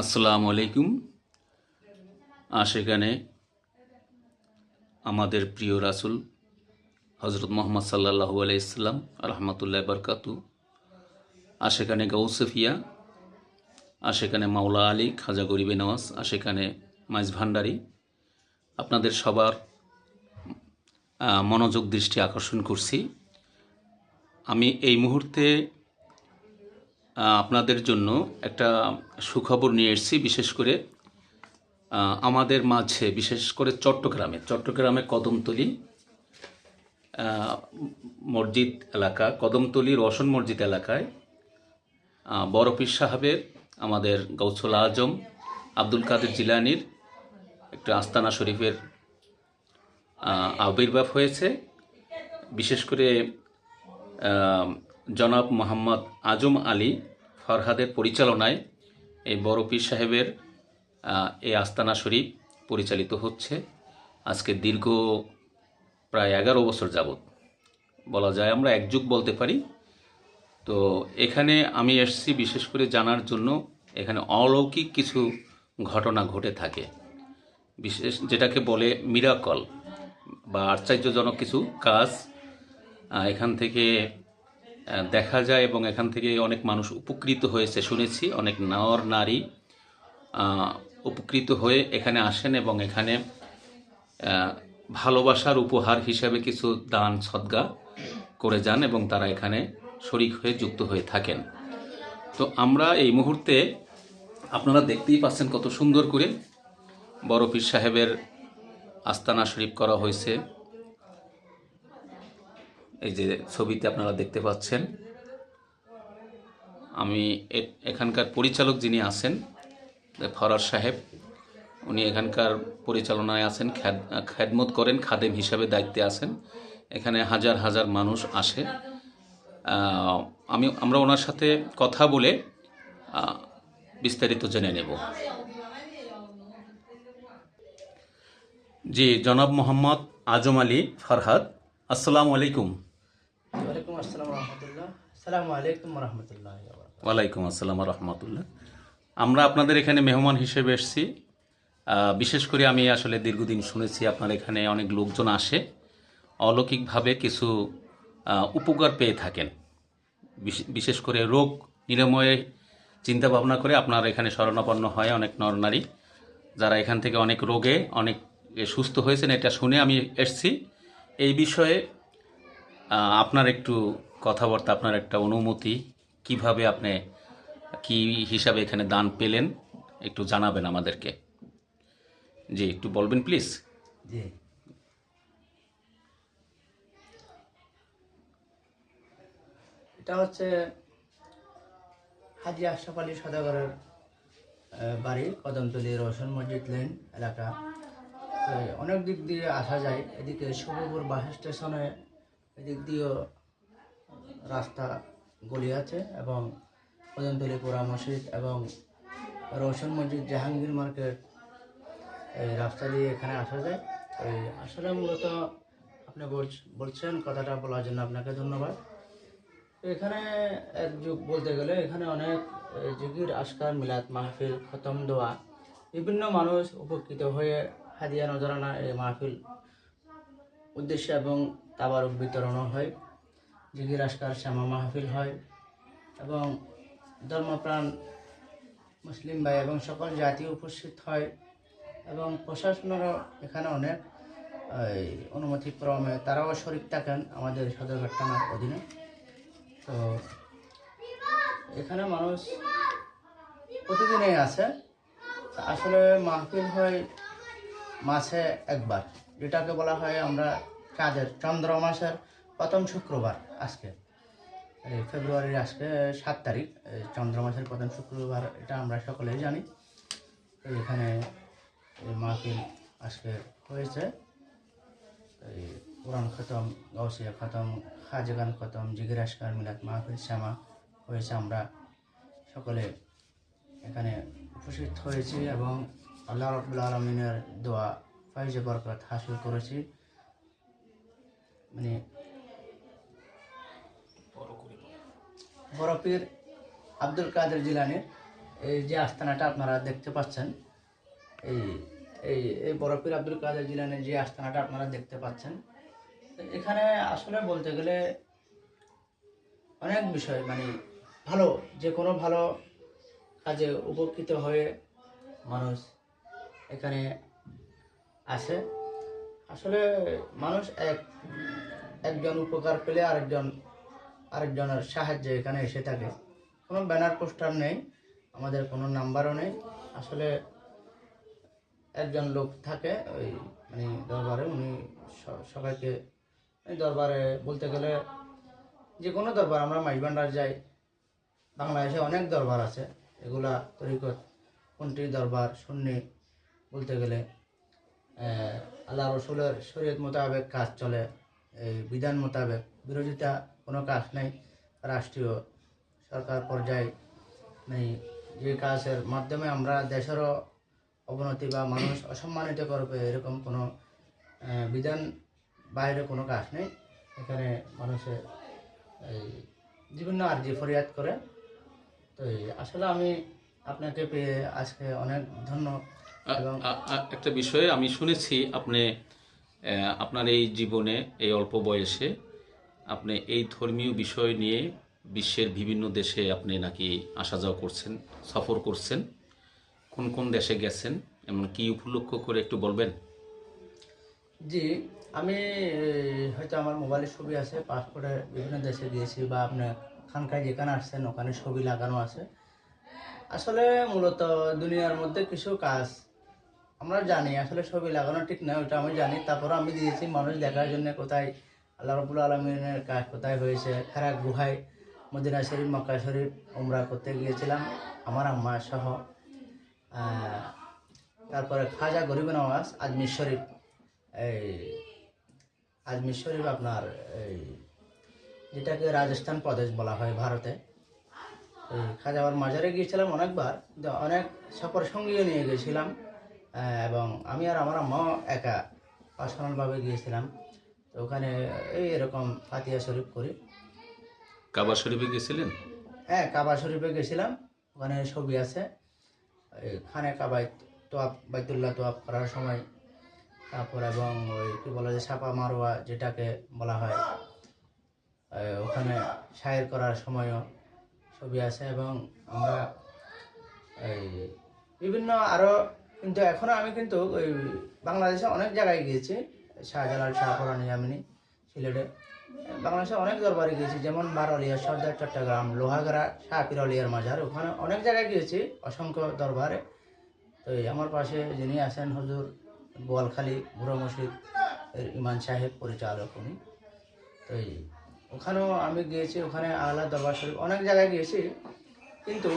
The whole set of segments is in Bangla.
আসসালামু আলাইকুম। সেখানে আমাদের প্রিয় রাসুল হজরত মোহাম্মদ সাল্লাহু আলাইসাল্লাম রহমতুল্লাহ বরকাতু। সেখানে গৌসফিয়া সেখানে মাওলা আলী খাজা গরিবে নওয়াজ সেখানে মাইজ ভান্ডারি। আপনাদের সবার মনোযোগ দৃষ্টি আকর্ষণ করছি। আমি এই মুহূর্তে আপনাদের জন্য একটা সুখবর নিয়ে এসেছি, বিশেষ করে আমাদের মাঝে, বিশেষ করে চট্টগ্রামে। চট্টগ্রামে কদমতলি মসজিদ এলাকা, কদমতলি রোশন মসজিদ এলাকায় পীর সাহেবের, আমাদের গৌসুল আজম, আব্দুল কাদের জিলানির একটা আস্তানা শরীফের আবির্ভাব হয়েছে। বিশেষ করে জনাব মোহাম্মদ আজম আলী ফরহাদের পরিচালনায় এই বড় পীর সাহেবের এই আস্তানা শরীফ পরিচালিত হচ্ছে। আজকে দীর্ঘ প্রায় এগারো বছর যাবৎ, বলা যায় আমরা এক যুগ বলতে পারি। তো এখানে আমি এসেছি বিশেষ করে জানার জন্য, এখানে অলৌকিক কিছু ঘটনা ঘটে থাকে। বিশেষ যেটাকে বলে মিরাকল বা আশ্চর্যজনক কিছু কাজ এখান থেকে দেখা যায় এবং এখান থেকে অনেক মানুষ উপকৃত হয়েছে, শুনেছি। অনেক নর নারী উপকৃত হয়ে এখানে আসেন এবং এখানে ভালোবাসার উপহার হিসাবে কিছু দান, সদ্গা করে যান এবং তারা এখানে শরিক হয়ে যুক্ত হয়ে থাকেন। তো আমরা এই মুহূর্তে আপনারা দেখতেই পাচ্ছেন কত সুন্দর করে বড় পীর সাহেবের আস্তানা শরীফ করা হয়েছে। এই যে ছবিতে আপনারা দেখতে পাচ্ছেন, আমি এখানকার পরিচালক যিনি আছেন ফরার সাহেব, উনি এখানকার পরিচালনায় আছেন, খ্যাদ, খ্যাদমত করেন, খাদেম হিসাবে দায়িত্বে আছেন। এখানে হাজার হাজার মানুষ আসে। আমি, আমরা ওনার সাথে কথা বলে বিস্তারিত জেনে নেব। জি, জনাব মোহাম্মদ আজম আলী ফরহাদ, আসসালামু আলাইকুম। ওয়ালাইকুম আসসালাম রহমতুল্লাহ। আমরা আপনাদের এখানে মেহমান হিসেবে এসেছি। বিশেষ করে আমি আসলে দীর্ঘদিন শুনেছি আপনার এখানে অনেক লোকজন আসে। অলৌকিকভাবে কিছু উপকার পেয়ে থাকেন। বিশেষ করে রোগ নিরাময়ে চিন্তা ভাবনা করে আপনার এখানে শরণাপন্ন হয় অনেক নরনারী। যারা এখান থেকে অনেক রোগে, অনেক সুস্থ হয়েছেন এটা শুনে আমি এসেছি। এই বিষয়ে আপনার একটু কথাবার্তা, আপনার একটা অনুমতি, কীভাবে আপনি, কি হিসাবে এখানে দান পেলেন, একটু জানাবেন আমাদেরকে। জি, একটু বলবেন, প্লিজ। জি। এটা হচ্ছে হাজি আশরাফ আলী সদাগরের বাড়ি, কদমতলি রোশন মসজিদ লেন এলাকা। অনেক দিক দিয়ে আসা যায়। এদিকে শুভপুর বাস স্টেশনে এদিক দিয়েও রাস্তা গলি আছে এবং কদমতলি পুরা মসজিদ এবং রোশন মসজিদ জাহাঙ্গীর মার্কেট, এই রাস্তা দিয়ে এখানে আসা যায়। এই আসলে মূলত আপনি বলছ- বলছেন কথাটা বলার জন্য আপনাকে ধন্যবাদ। এখানে এক যুগ বলতে গেলে এখানে অনেক জিকির আজকার মিলাদ, মাহফিল, খতম, দোয়া বিভিন্ন মানুষ উপকৃত হয়ে হাদিয়া নজরানা এই মাহফিল উদ্দেশ্যে এবং তাবারক বিতরণও হয় জিকির আজকার শ্যামা মাহফিল হয় এবং ধর্মপ্রাণ মুসলিম ভাই এবং সকল জাতি উপস্থিত হয় এবং প্রশাসনেরও এখানে অনেক এই, অনুমতিক্রমে তারাও শরিক থাকেন আমাদের সদরঘাট থানার অধীনে। তো এখানে মানুষ প্রতিদিনই আছে আসলে মাহফিল হয় মাসে একবার যেটাকে বলা হয় আমরা কাজের চন্দ্র মাসের প্রথম শুক্রবার আজকে। এই ফেব্রুয়ারির আজকে সাত তারিখ চন্দ্র মাসের প্রথম শুক্রবার, এটা আমরা সকলেই জানি। এখানে এই মাহফিল আজকে হয়েছে। এই কোরআন খতম গৌসিয়া খতম খাজগান খতম জিগির আসকার মিলাদ মাহফিল শ্যামা হয়েছে আমরা সকলে। এখানে উপস্থিত হয়েছি এবং আল্লাহ রবুল আলমিনের দোয়া, ফাইজে বরকত হাসিল করেছি। মানে বরফির আব্দুল কাদের জিলানির এই যে আস্তানাটা আপনারা দেখতে পাচ্ছেন, এই এই এই বরফির আব্দুল কাদের জিলানের যে আস্তানাটা আপনারা দেখতে পাচ্ছেন, এখানে আসলে বলতে গেলে অনেক বিষয় মানে ভালো যে কোনো ভালো কাজে উপকৃত হয়ে মানুষ এখানে আসে। আসলে মানুষ এক একজন উপকার পেলে আরেকজন, আরেকজনের সাহায্যে এখানে এসে থাকে। কোনো ব্যানার পোস্টার নেই, আমাদের কোনো নাম্বারও নেই। আসলে একজন লোক থাকে ওই মানে দরবারে, উনি সবাইকে দরবারে বলতে গেলে যে কোনো দরবার, আমরা মাইজবান্ডার যাই, বাংলাদেশে অনেক দরবার আছে, এগুলা তরিকত, কোনটি দরবার, সুন্নি বলতে গেলে আল্লাহ রসুলের শরীয়ত মোতাবেক কাজ চলে। বিধান মোতাবেক। বিরোধিতা কোনো কাজ নেই রাষ্ট্রীয় সরকার পর্যায়ে নেই। যে কাজের মাধ্যমে আমরা দেশেরও অবনতি বা মানুষ অসম্মানিত করবে এরকম কোনো বিধান বাইরে কোনো কাজ নেই। এখানে মানুষের এই বিভিন্ন আর্জি ফরিয়াদ করে। তো আসলে আমি আপনাকে পেয়ে আজকে অনেক ধন্য একটা বিষয়ে আমি শুনেছি আপনি আপনার এই জীবনে, এই অল্প বয়সে আপনি এই ধর্মীয় বিষয় নিয়ে বিশ্বের বিভিন্ন দেশে আপনি নাকি আসা যাওয়া করছেন, সফর করছেন। কোন কোন দেশে গেছেন? এমন কি উপলক্ষ করে একটু বলবেন? জি, আমি হয়তো আমার মোবাইলে ছবি আছে, পাসপোর্টে বিভিন্ন দেশে গিয়েছি বা আপনার খানকায় যেখানে আসছেন, ওখানে ছবি লাগানো আছে। আসলে মূলত দুনিয়ার মধ্যে কিছু কাজ আমরা জানি, আসলে ছবি লাগানো ঠিক না ওটা আমি জানি। তারপরে আমি দিয়েছি, মানুষ দেখার জন্য কোথায়, আল্লাহ রবুল আলমিনের কাজ কোথায় হয়েছে খারা গুহায়, মদিনা শরীফ, মক্কা শরীফ উমরা করতে গিয়েছিলাম, আমার আম্মা সহ। তারপরে খাজা গরিব নওয়াজ, আজমির শরীফ, এই আজমির শরীফ আপনার, এই যেটাকে রাজস্থান প্রদেশ বলা হয় ভারতে। খাজাবার মাজারে গিয়েছিলাম অনেকবার অনেক সফর সঙ্গীও নিয়ে গেছিলাম এবং আমি আর আমার মা একা পার্সোনালভাবে গিয়েছিলাম। তো ওখানে এই এরকম ফাতিয়া শরীফ করি। কাবা শরীফে গেছিলেন? হ্যাঁ কাবা শরীফে গেছিলাম। ওখানে ছবি আছে। খানে কাবাই তোয়াপ বাইতুল্লাহ তোয়াপ করার সময়। তারপর এবং ওই কি বলা যায় সাপা মারোয়া যেটাকে বলা হয়। ওখানে সায়ের করার সময়ও ছবি আছে এবং আমরা এই বিভিন্ন আরও কিন্তু এখনও আমি কিন্তু ওই বাংলাদেশে অনেক জায়গায় গিয়েছি, শাহজালাল শাহপুরানি আমিনি সিলেটে। বাংলাদেশে অনেক দরবারে গিয়েছি, যেমন বারলিয়া সর্দার চট্টগ্রাম, লোহাগাড়া, শাহপির আলিয়ার মাজার, ওখানে অনেক জায়গায় গিয়েছি, অসংখ্য দরবারে। তো আমার পাশে যিনি আছেন হুজুর বোয়ালখালী বুড়ো মসজিদ ইমান সাহেব, পরিচালক উনি। তো ওখানেও আমি গিয়েছি, ওখানে আহলা দরবার শরীফ অনেক জায়গায় গিয়েছি, কিন্তু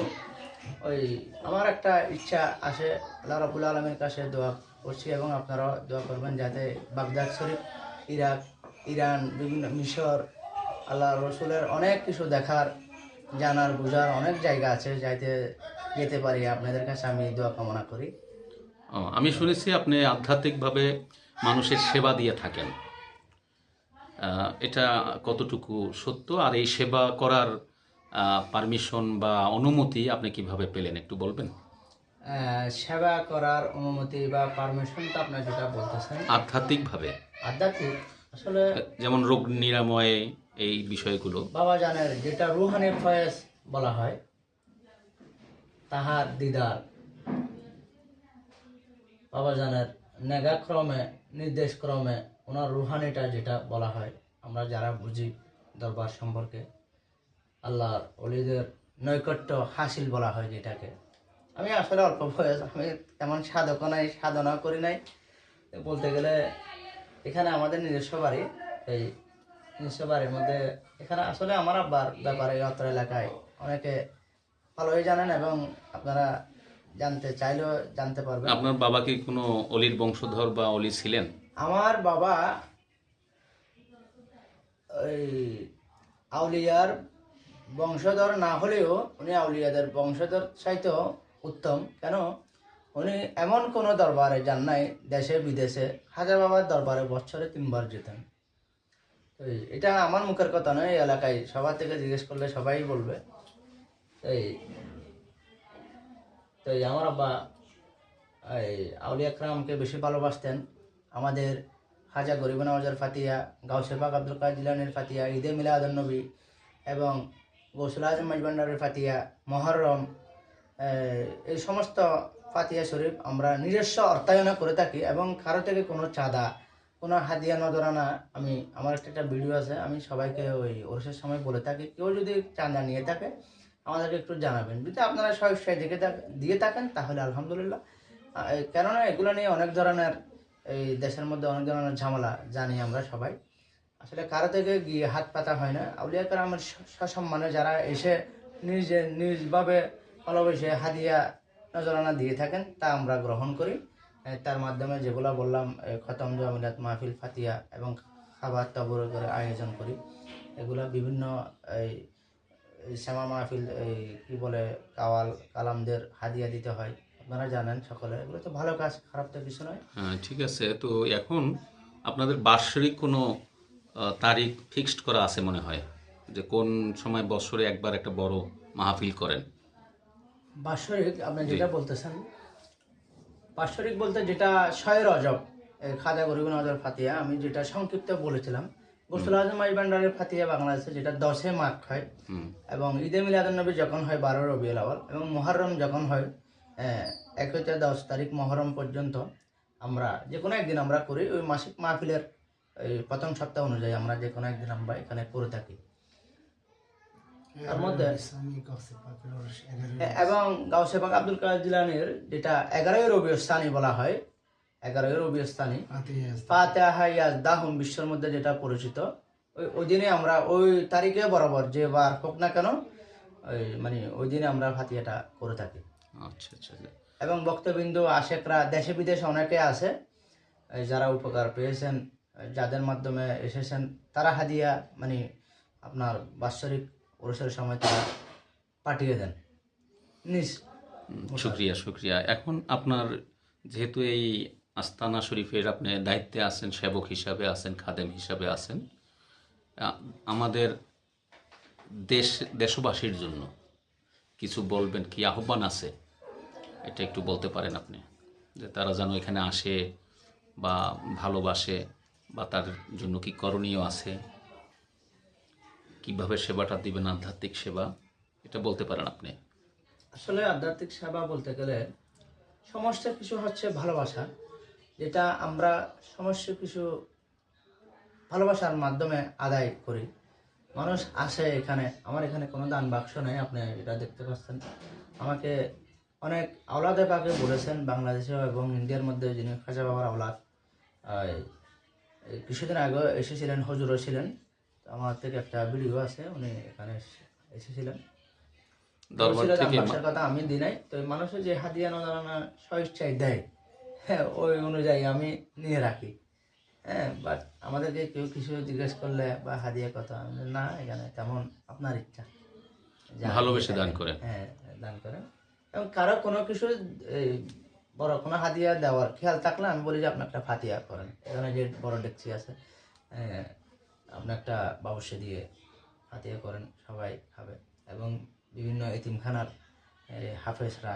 ওই আমার একটা ইচ্ছা আছে, আল্লাহ রাবুল আলমের কাছে দোয়া করছি এবং আপনারাও দোয়া করবেন যাতে বাগদাদ শরীফ, ইরাক, ইরান, বিভিন্ন মিশর, আল্লাহ রসুলের অনেক কিছু দেখার, জানার, বোঝার অনেক জায়গা আছে, যাইতে যেতে পারি। আপনাদের কাছে আমি দোয়া কামনা করি। আমি শুনেছি আপনি আধ্যাত্মিকভাবে মানুষের সেবা দিয়ে থাকেন। এটা কতটুকু সত্য? আর এই সেবা করার পারমিশন বা অনুমতি আপনি কীভাবে পেলেন একটু বলবেন? সেবা করার অনুমতি বা পারমিশন তো আপনার যেটা বলতেছেন। আধ্যাত্মিকভাবে? আধ্যাত্মিক? আসলে যেমন রোগ নিরাময় এই বিষয়গুলো। বাবা জানের যেটা রুহানি ফয়েজ বলা হয় তাহার দিদার। বাবা জানের নেগাক্রমে নির্দেশক্রমে ওনার রুহানিটা যেটা বলা হয় আমরা যারা বুঝি দরবার সম্পর্কে। আল্লাহর অলিদের নৈকট্য হাসিল বলা হয় যেটাকে। আমি আসলে অল্প বয়স আমি তেমন সাধকও নাই সাধনা করি নাই। বলতে গেলে এখানে আমাদের নিজস্ব বাড়ি এই নিজস্ব বাড়ির মধ্যে এখানে আসলে আমার আব্বার ব্যাপারে অত্র এলাকায় অনেকে ভালোই জানেন এবং আপনারা জানতে চাইলেও জানতে পারবেন। আপনার বাবা কি কোনো অলির বংশধর বা অলি ছিলেন? আমার বাবা ওই আউলিয়ার বংশধর না হলেও উনি আউলিয়াদের বংশধর চাইতেও উত্তম। কেন? উনি এমন কোনো দরবারে যান নাই, দেশে বিদেশে হাজার বাবার দরবারে বছরে তিনবার যেতেন। এটা আমার মুখের কথা নয়, এই এলাকায় সবার থেকে জিজ্ঞেস করলে সবাই বলবে। এই, তো আমার আব্বা, এই আউলিয়া ক্রামকে বেশি ভালোবাসতেন। আমাদের খাজা গরিব নওয়াজের ফাতিয়া গাউসে পাক আব্দুল কাদের জিলানের ফাতিয়া, ঈদে মিলাদুন নবী এবং গৌসুল আজম মাজবান্ডারের ফাতিয়া, মহরম এই- সমস্ত ফাতিয়া শরীফ আমরা নিজস্ব অর্থায়নে করে থাকি এবং কারও থেকে কোনো চাঁদা, কোনো হাদিয়া নজরানা আমি, আমার একটা একটা ভিডিও আছে, আমি সবাইকে ওই ওরসের সময় বলে থাকি। কেউ যদি চাঁদা নিয়ে থাকে, আমাদেরকে একটু জানাবেন। যদি আপনারা সহায় দিকে দিয়ে থাকেন, তাহলে আলহামদুলিল্লাহ। কেননা এগুলো নিয়ে অনেক ধরনের, এই দেশের মধ্যে অনেক ধরনের ঝামেলা, জানি আমরা সবাই। আসলে কারও থেকে গিয়ে হাত পাতা হয় না। আউলিয়া কারামের সসম্মানে যারা এসে নিজে নিজভাবে ভালোবেসে হাদিয়া নজরানা দিয়ে থাকেন, তা আমরা গ্রহণ করি। তার মাধ্যমে যেগুলো বললাম খতম জমিলাত মাহফিল, ফাতিয়া এবং খাবার তবর করে আয়োজন করি। এগুলো বিভিন্ন এই শ্যামা মাহফিল, এই, কী বলে, কাওয়াল, কালামদের হাদিয়া দিতে হয়। আপনারা জানেন সকলে, এগুলো তো ভালো কাজ, খারাপ তো কিছু নয়। হ্যাঁ ঠিক আছে। তো এখন আপনাদের বার্ষিক কোনো তারিখ ফিক্সড করা আছে মনে হয় যে কোন সময় বছরে একবার একটা বড় মাহফিল করেন। বাৎসরিক আপনি যেটা বলতেছেন বাৎসরিক বলতে যেটা ছয় রজব এই খাজা গরিব নজর ফাতিয়া আমি যেটা সংক্ষিপ্ত বলেছিলাম গোসল আজম আই ভান্ডারের ফাতিয়া বাংলাদেশে যেটা দশে মার্চ হয় এবং ঈদে মিলাদুন্নবী যখন হয় বারো রবিউল আওয়াল এবং মহরম যখন হয় এক হইতে দশ তারিখ মহরম পর্যন্ত আমরা যে কোনো একদিন আমরা করি ওই মাসিক মাহফিলের এই প্রথম সপ্তাহ অনুযায়ী আমরা যে কোনো একদিন আমরা এখানে করে থাকি। তার মধ্যে এবং গাউসে পাক আব্দুল কাদের জিলানির যেটা এগারোই রবি স্থানী বলা হয় এগারোই রবি স্থানী ফাতেহা ইয়াজ দাহম বিশ্বের মধ্যে যেটা পরিচিত। ওই ওই দিনে আমরা ওই তারিখে বরাবর যে বার হোক না কেন ওই মানে ওই দিনে আমরা ফাতিয়াটা করে থাকি। আচ্ছা আচ্ছা এবং বক্তবিন্দু আশেকরা দেশে বিদেশে অনেকে আছে যারা উপকার পেয়েছেন যাদের মাধ্যমে এসেছেন তারা হাদিয়া মানে আপনার বাৎসরিক ওরসের সময় তারা পাঠিয়ে দেন। হুম, শুক্রিয়া শুক্রিয়া। এখন আপনার যেহেতু এই আস্তানা শরীফের আপনি দায়িত্বে আছেন সেবক হিসাবে আছেন খাদেম হিসাবে আছেন আমাদের দেশ দেশবাসীর জন্য কিছু বলবেন কি আহ্বান আছে? এটা একটু বলতে পারেন আপনি যে তারা যেন এখানে আসে বা ভালোবাসে। বা তার জন্য কি করণীয় আছে? কীভাবে সেবাটা দিবেন? আধ্যাত্মিক সেবা? এটা বলতে পারেন আপনি। আসলে আধ্যাত্মিক সেবা বলতে গেলে সমস্ত কিছু হচ্ছে ভালোবাসা। যেটা আমরা সমস্ত কিছু ভালোবাসার মাধ্যমে আদায় করি। মানুষ আসে এখানে। আমার এখানে কোনো দান বাক্স নেই, আপনি এটা দেখতে পাচ্ছেন। আমাকে অনেক আওলাদে পাকে বলেছেন বাংলাদেশে এবং ইন্ডিয়ার মধ্যে যিনি খাজা বাবার আওলাদ কিছুদিন আগে এসেছিলেন হজুরও ছিলেন আমার থেকে একটা ভিডিও আছে উনি এখানে এসেছিলেন কথা আমি দিই নাই তো মানুষের যে হাদিয়া নজরানা স্বইচ্ছায় দেয় হ্যাঁ ওই অনুযায়ী আমি নিয়ে রাখি হ্যাঁ বাট আমাদেরকে কেউ কিছু জিজ্ঞেস করলে বা হাদিয়া কথা না এখানে তেমন আপনার ইচ্ছা ভালোবেসে দান। করেন। হ্যাঁ দান করেন এবং কারও কোনো কিছু বড় কোনো হাদিয়া দেওয়ার খেয়াল থাকলে আমি বলি যে আপনি একটা ফাতিয়া করেন। এখানে যে বড় ডেকচি আছে আপনি একটা বাবুসে দিয়ে হাতিয়া করেন, সবাই খাবে। এবং বিভিন্ন এতিমখানার হাফেজরা,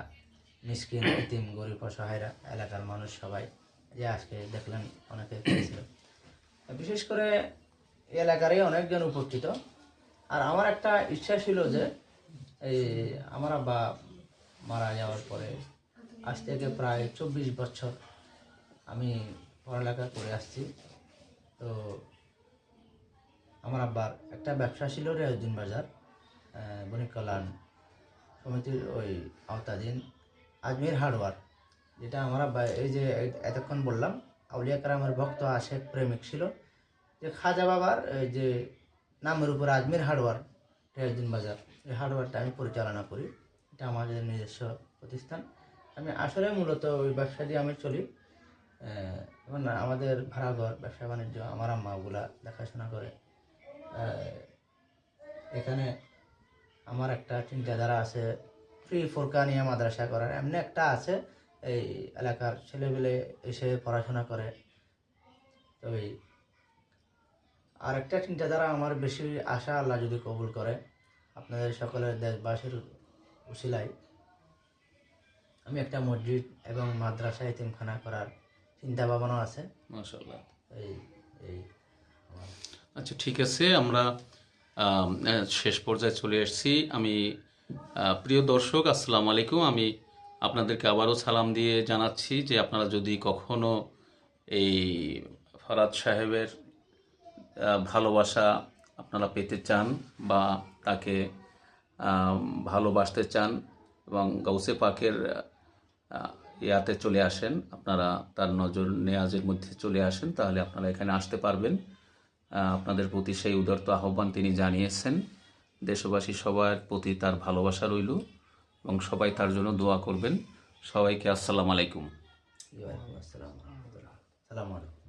মিসকিন, এতিম, গরিব, অসহায়রা, এলাকার মানুষ সবাই যে আজকে দেখলেন অনেকে খেয়েছিল। বিশেষ করে এলাকারই অনেকজন উপকৃত। আর আমার একটা ইচ্ছা ছিল যে, এই আমার আব্বা মারা যাওয়ার পরে আজ থেকে প্রায় চব্বিশ বছর আমি পড়ালেখা করে আসছি। তো আমার আব্বার একটা ব্যবসা ছিল রেয়াজুদ্দিন বাজার বণিক কল্যাণ সমিতির ওই আওতাধীন আজমির হার্ডওয়ার, যেটা আমার আব্বা এই যে এতক্ষণ বললাম, আউলিয়া কারামের ভক্ত আশেক প্রেমিক ছিল, যে খাজা বাবার যে নামের উপর আজমির হার্ডওয়ার রেয়াজুদ্দিন বাজার, এই হার্ডওয়ারটা আমি পরিচালনা করি। এটা আমাদের নিজস্ব প্রতিষ্ঠান। আমি আসলে মূলত ওই ব্যবসা দিয়ে আমি চলি। এবং আমাদের ভাড়াঘর, ব্যবসা বাণিজ্য, আমার আম্মা ওগুলা দেখাশোনা করে। এখানে আমার একটা চিন্তাধারা আছে, ফ্রি ফোরকানিয়া মাদ্রাসা করার। এমনি একটা আছে, এই এলাকার ছেলেবেলে এসে পড়াশোনা করে। তো এই আর একটা চিন্তাধারা আমার বেশি আশা আল্লাহ যদি কবুল করে, আপনাদের সকলের দেশবাসীর উশিলাই আমি একটা মসজিদ এবং মাদ্রাসা এতিমখানা করার চিন্তা ভাবনা আছে এই এই আচ্ছা ঠিক আছে আমরা শেষ পর্যায়ে চলে এসেছি। আমি প্রিয় দর্শক আসসালামু আলাইকুম। আমি আপনাদেরকে আবারও সালাম দিয়ে জানাচ্ছি যে আপনারা যদি কখনো এই ফরাদ সাহেবের ভালোবাসা আপনারা পেতে চান বা তাকে ভালোবাসতে চান এবং গৌসে পাকের ইয়াতে চলে আসেন। আপনারা তার নজর নেয়াজের মধ্যে চলে আসেন, তাহলে আপনারা এখানে আসতে পারবেন। আপনাদের প্রতি সেই উদারত আহ্বান তিনি জানিয়েছেন। দেশবাসী সবার প্রতি তার ভালোবাসা রইল এবং সবাই তার জন্য দোয়া করবেন। সবাইকে আসসালামু আলাইকুম। আসসালাম আলাইকুম।